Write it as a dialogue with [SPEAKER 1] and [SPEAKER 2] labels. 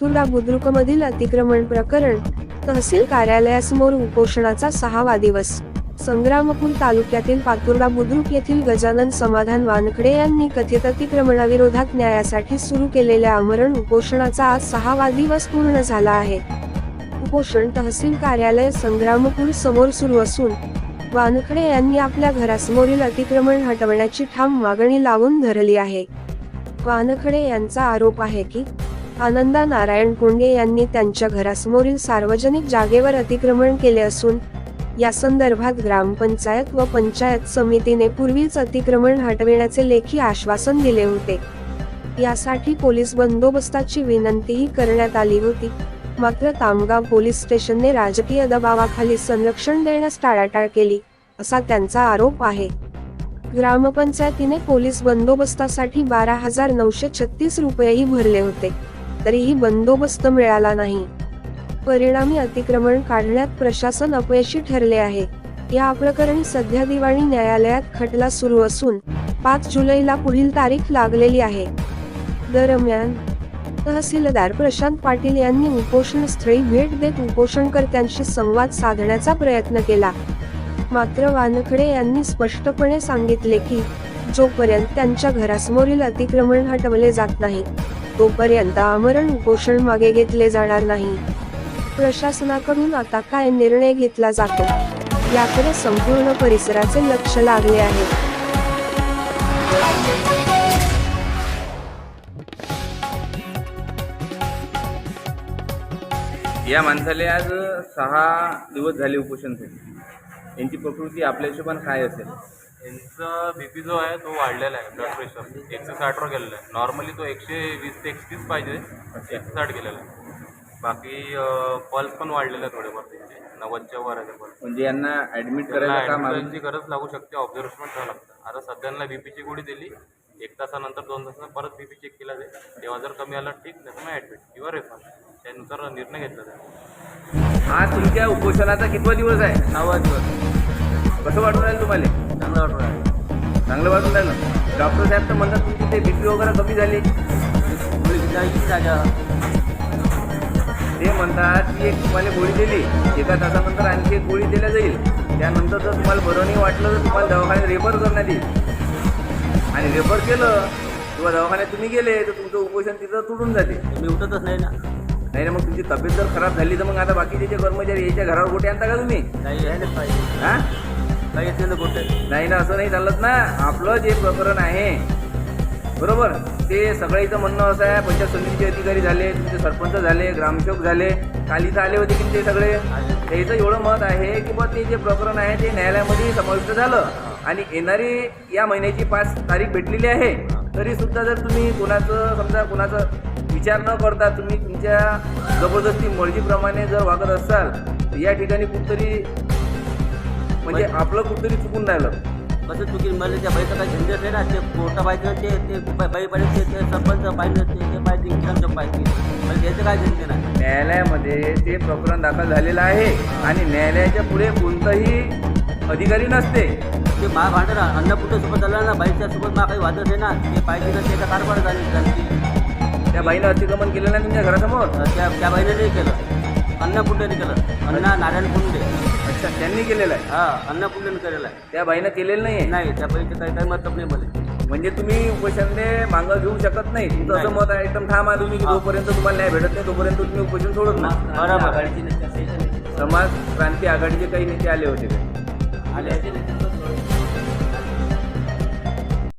[SPEAKER 1] पातुर्डा बुद्रुकमधील अतिक्रमण प्रकरण तहसील कार्यालयासमोर उपोषणाचा सहावा दिवस. संग्रामपूर तालुक्यातील पातुर्डा बुद्रुक येथील गजानन समाधान वानखडे यांनी कथित अतिक्रमणाविरोधात न्यायासाठी सुरू केलेल्या आमरण उपोषणाचा आज सहावा दिवस पूर्ण झाला आहे. उपोषण तहसील कार्यालय संग्रामपूर समोर सुरू असून वानखडे यांनी आपल्या घरासमोरील अतिक्रमण हटवण्याची ठाम मागणी लावून धरली आहे. वानखडे यांचा आरोप आहे की आनंदा नारायण कोंडे यांनी त्यांच्या घरासमोरील सार्वजनिक जागेवर अतिक्रमण केले असून या संदर्भात ग्रामपंचायत व पंचायत समितीने पूर्वीच अतिक्रमण हटविण्याचे लेखी आश्वासन दिले होते. यासाठी पोलीस बंदोबस्ताची विनंतीही करण्यात आली होती. मात्र तामगाव पोलीस स्टेशनने राजकीय दबावाखाली संरक्षण देण्यास टाळाटाळ केली असा त्यांचा आरोप आहे. ग्रामपंचायतीने पोलीस बंदोबस्तासाठी बारा हजार नऊशे छत्तीस रुपयेही भरले होते. तरीही बंदोबस्त मिळाला नाही. परिणामी अतिक्रमण काढण्यात प्रशासन अपयशी ठरले आहे. या प्रकरणी सध्या दिवाणी न्यायालयात खटला सुरू असून पाच जुलैला पुढील तारीख लागलेली आहे. दरम्यान तहसीलदार प्रशांत पाटील यांनी उपोषणस्थळी भेट देत उपोषणकर्त्यांशी संवाद साधण्याचा प्रयत्न केला. मात्र वानखडे यांनी स्पष्टपणे सांगितले की जोपर्यंत त्यांच्या घरासमोरील अतिक्रमण हटवले जात नाही तोपर्यंत आमरण उपोषण मागे घेतले जाणार नाही. प्रशासनाकडून आता काय निर्णय घेतला जातो? याकडे संपूर्ण परिसराचे लक्ष लागले आहे.
[SPEAKER 2] या माणसाले आज सहा दिवस झाले उपोषणसाठी यांची प्रकृती आपल्या हिशोबाने काय असेल?
[SPEAKER 3] यांचा बीपी जो आहे तो वाढलेला आहे ब्लड प्रेशर एकशे साठवर गेलेला आहे. नॉर्मली तो एकशे वीस ते एकतीस पाहिजे. एकशे साठ गेलेला आहे. बाकी पल्स पण वाढलेला आहे थोडेफार त्यांचे. नव्वदच्या वर आहे पल्स
[SPEAKER 2] म्हणजे यांना ऍडमिट करायला
[SPEAKER 3] ॲम्ब्युलन्सची गरज लागू शकते ऑब्झर्वेशन ठेवावं लागतं. आता सध्याला बीपीची गोळी दिली एक तासानंतर दोन तासानंतर परत बीपी चेक केला जाईल तेव्हा जर कमी आलं ठीक नाही तर मग ॲडमिट किंवा रेफर त्यानुसार निर्णय घेतला जाईल.
[SPEAKER 2] आज तुमच्या उपोषणाचा कितवा दिवस आहे?
[SPEAKER 3] नवा दिवस.
[SPEAKER 2] कसं वाटून राहिलं तुम्हाला?
[SPEAKER 3] चांगला वाटू राहिला.
[SPEAKER 2] चांगलं वाटून राहिलं. डॉक्टर साहेब तर म्हणतात तुमची ते बीपी वगैरे कमी झाली. ते म्हणतात की एक तुम्हाला गोळी दिली. एका तासानंतर आणखी एक गोळी दिल्या जाईल. त्यानंतर जर तुम्हाला बरं नाही वाटलं तर तुम्हाला दवाखान्यात रेफर करण्यात येईल आणि रेफर केलं किंवा दवाखान्यात तुम्ही गेले तर तुमचं उपोषण तिथं तुटून जाते.
[SPEAKER 3] मी उठतच नाही ना.
[SPEAKER 2] नाही ना मग तुमची तब्येत जर खराब झाली तर मग आता बाकीचे जे कर्मचारी याच्या घरावर गोटे आणता का तुम्ही?
[SPEAKER 3] काही यायलाच पाहिजे.
[SPEAKER 2] हा?
[SPEAKER 3] काही येते कुठं?
[SPEAKER 2] नाही ना असं नाही चालत ना. आपलं जे प्रकरण आहे बरोबर? ते सगळ्याचं म्हणणं असं आहे पंचायत समितीचे अधिकारी झाले तुमचे सरपंच झाले ग्रामसेवक झाले काल तर आले होते की ते सगळे? त्याचं एवढं मत आहे की बा ते जे प्रकरण आहे ते न्यायालयामध्ये समाविष्ट झालं. आणि येणारी या महिन्याची पाच तारीख भेटलेली आहे. तरी सुद्धा जर तुम्ही कोणाचं समजा कोणाचं विचार न करता तुम्ही तुमच्या जबरदस्ती मर्जीप्रमाणे जर वागत असाल तर या ठिकाणी कुठतरी म्हणजे आपलं कुठतरी चुकून राहिलं.
[SPEAKER 4] कसं चुकी मला त्या बाईचं काही झंझट नाही ना? ते कोर्टा पाहिजे ते ते बाई पाहिजे ते सरपंच पाहिजे ते ते पाहिजे ग्रामसेवक पाहिजे मला त्याचं काय झंझट नाही.
[SPEAKER 2] न्यायालयामध्ये ते प्रकरण दाखल झालेलं आहे आणि न्यायालयाच्या पुढे कोणताही अधिकारी नसते.
[SPEAKER 4] ते मा भांडण अन्नपुट्ट सोबत झालं ना बाईच्या सोबत मा काही वादच आहे ना. ते पाहिजे ना त्याचा कारभार झाली झाली.
[SPEAKER 2] त्या बाईनं अतिक्रमण केलेलं आहे तुमच्या घरासमोर?
[SPEAKER 4] त्या त्या बाईने नाही केलं. अन्नपुट्टेने केलं. अण्णा नारायण पुंडे
[SPEAKER 2] अच्छा त्यांनी केलेलं आहे?
[SPEAKER 4] हा अन्नपुट्टेने केलेलं आहे.
[SPEAKER 2] त्या बाईनं केलेलं नाही
[SPEAKER 4] नाही त्या बाईचं काही काही मतलब नाही मला.
[SPEAKER 2] म्हणजे तुम्ही उपोषणने मागं घेऊ शकत नाही. तुमचं असं. मत आहे एकदम ठाम आहे तुम्ही की. जोपर्यंत तुम्हाला न्याय भेटत नाही तोपर्यंत तुम्ही उपोषण सोडत नाही.
[SPEAKER 4] बरोबर
[SPEAKER 2] समाज क्रांती आघाडीचे काही नेते आले होते
[SPEAKER 4] आले